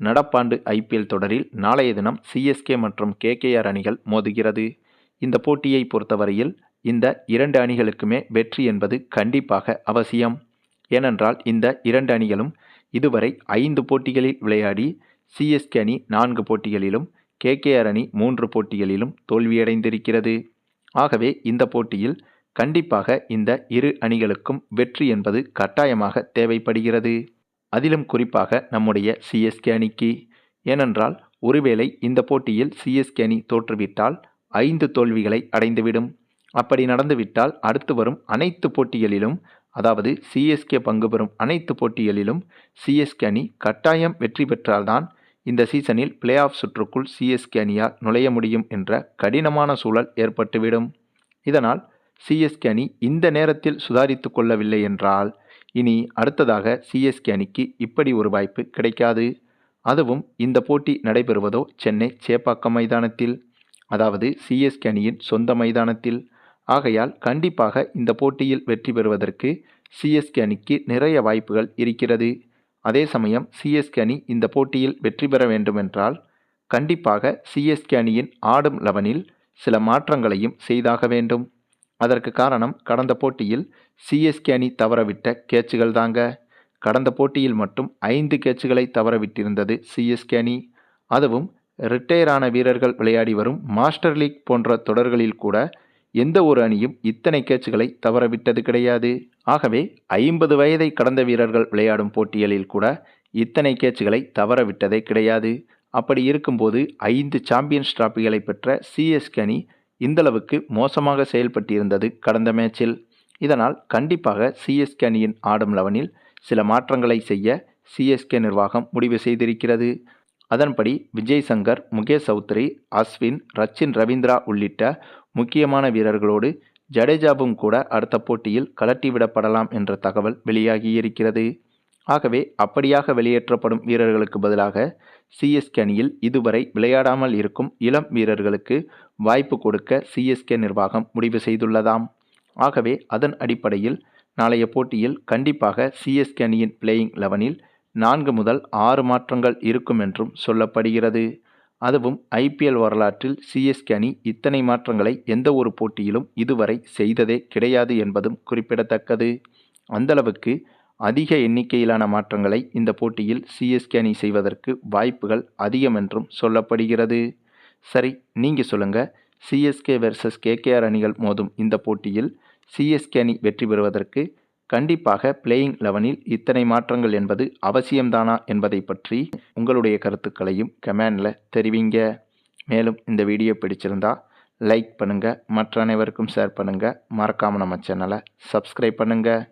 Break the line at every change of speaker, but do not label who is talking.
நடப்பாண்டு ஐபிஎல் தொடரில் நாளைய தினம் சிஎஸ்கே மற்றும் கேகேஆர் அணிகள் மோதுகிறது. இந்த போட்டியை பொறுத்தவரையில் இந்த இரண்டு அணிகளுக்குமே வெற்றி என்பது கண்டிப்பாக அவசியம். ஏனென்றால் இந்த இரண்டு அணிகளும் இதுவரை ஐந்து போட்டிகளில் விளையாடி சிஎஸ்கே அணி நான்கு போட்டிகளிலும் கேகேஆர் அணி மூன்று போட்டிகளிலும் தோல்வியடைந்திருக்கிறது. ஆகவே இந்த போட்டியில் கண்டிப்பாக இந்த இரு அணிகளுக்கும் வெற்றி என்பது கட்டாயமாக தேவைப்படுகிறது. அதிலும் குறிப்பாக நம்முடைய சிஎஸ்கே அணிக்கு. ஏனென்றால் ஒருவேளை இந்த போட்டியில் சிஎஸ்கே அணி தோற்றுவிட்டால் ஐந்து தோல்விகளை அடைந்துவிடும். அப்படி நடந்துவிட்டால் அடுத்து வரும் அனைத்து போட்டிகளிலும் அதாவது சிஎஸ்கே பங்கு பெறும் அனைத்து போட்டிகளிலும் சிஎஸ்கே அணி கட்டாயம் வெற்றி பெற்றால்தான் இந்த சீசனில் பிளே ஆஃப் சுற்றுக்குள் சிஎஸ்கே அணியால் நுழைய முடியும் என்ற கடினமான சூழல் ஏற்பட்டுவிடும். இதனால் சிஎஸ்கே அணி இந்த நேரத்தில் சுதாரித்து கொள்ளவில்லை என்றால் இனி அடுத்ததாக சிஎஸ்கே அணிக்கு இப்படி ஒரு வாய்ப்பு கிடைக்காது. அதுவும் இந்த போட்டி நடைபெறுவதோ சென்னை சேப்பாக்கம் மைதானத்தில். அதாவது சிஎஸ்கே அணியின் சொந்த மைதானத்தில். ஆகையால் கண்டிப்பாக இந்த போட்டியில் வெற்றி பெறுவதற்கு சிஎஸ்கே அணிக்கு நிறைய வாய்ப்புகள் இருக்கிறது. அதே சமயம் சிஎஸ்கே அணி இந்த போட்டியில் வெற்றி பெற வேண்டுமென்றால் கண்டிப்பாக சிஎஸ்கே அணியின் ஆடும் லெவனில் சில மாற்றங்களையும் செய்தாக வேண்டும். அதற்கு காரணம் கடந்த போட்டியில் சிஎஸ்கே அணி தவறவிட்ட கேட்சுகள் தாங்க. கடந்த போட்டியில் மட்டும் ஐந்து கேட்சுகளை தவறவிட்டிருந்தது சிஎஸ்கே அணி. அதுவும் ரிட்டையர் ஆன வீரர்கள் விளையாடி வரும் மாஸ்டர் லீக் போன்ற தொடர்களில் கூட எந்த ஒரு அணியும் இத்தனை கேட்சுகளை தவறவிட்டது கிடையாது. ஆகவே ஐம்பது வயதை கடந்த வீரர்கள் விளையாடும் போட்டிகளில் கூட இத்தனை கேட்சுகளை தவறவிட்டதே கிடையாது. அப்படி இருக்கும்போது ஐந்து சாம்பியன்ஸ் டிராபிகளை பெற்ற சிஎஸ்கே அணி இந்தளவுக்கு மோசமாக செயல்பட்டிருந்தது கடந்த மேட்சில். இதனால் கண்டிப்பாக சிஎஸ்கே அணியின் ஆடும் லெவனில் சில மாற்றங்களை செய்ய சிஎஸ்கே நிர்வாகம் முடிவு செய்திருக்கிறது. அதன்படி விஜய் சங்கர் முகேஷ் சௌத்ரி அஸ்வின் ரச்சின் ரவீந்திரா உள்ளிட்ட முக்கியமான வீரர்களோடு ஜடேஜாவும் கூட அடுத்த போட்டியில் கலட்டிவிடப்படலாம் என்ற தகவல் வெளியாகியிருக்கிறது. ஆகவே அப்படியாக வெளியேற்றப்படும் வீரர்களுக்கு பதிலாக சிஎஸ்கே அணியில் இதுவரை விளையாடாமல் இருக்கும் இளம் வீரர்களுக்கு வாய்ப்பு கொடுக்க சிஎஸ்கே நிர்வாகம் முடிவு செய்துள்ளதாம். ஆகவே அதன் அடிப்படையில் நாளைய போட்டியில் கண்டிப்பாக சிஎஸ்கே அணியின் பிளேயிங் லெவனில் நான்கு முதல் ஆறு மாற்றங்கள் இருக்கும் என்றும் சொல்லப்படுகிறது. அதுவும் ஐபிஎல் வரலாற்றில் சிஎஸ்கே அணி இத்தனை மாற்றங்களை எந்த ஒரு போட்டியிலும் இதுவரை செய்ததே கிடையாது என்பதும் குறிப்பிடத்தக்கது. அந்தளவுக்கு அதிக எண்ணிக்கையிலான மாற்றங்களை இந்த போட்டியில் சிஎஸ்கே அணி செய்வதற்கு வாய்ப்புகள் அதிகம் என்றும் சொல்லப்படுகிறது. சரி நீங்கள் சொல்லுங்கள் சிஎஸ்கே வெர்சஸ் கேகேஆர் அணிகள் மோதும் இந்த போட்டியில் சிஎஸ்கே அணி வெற்றி பெறுவதற்கு கண்டிப்பாக பிளேயிங் லெவனில் இத்தனை மாற்றங்கள் என்பது அவசியம்தானா என்பதை பற்றி உங்களுடைய கருத்துக்களையும் கமெண்டில் தெரிவிங்க. மேலும் இந்த வீடியோ பிடிச்சிருந்தா லைக் பண்ணுங்கள் மற்ற அனைவருக்கும் ஷேர் பண்ணுங்கள் மறக்காமல் நம்ம சேனலை சப்ஸ்கிரைப் பண்ணுங்கள்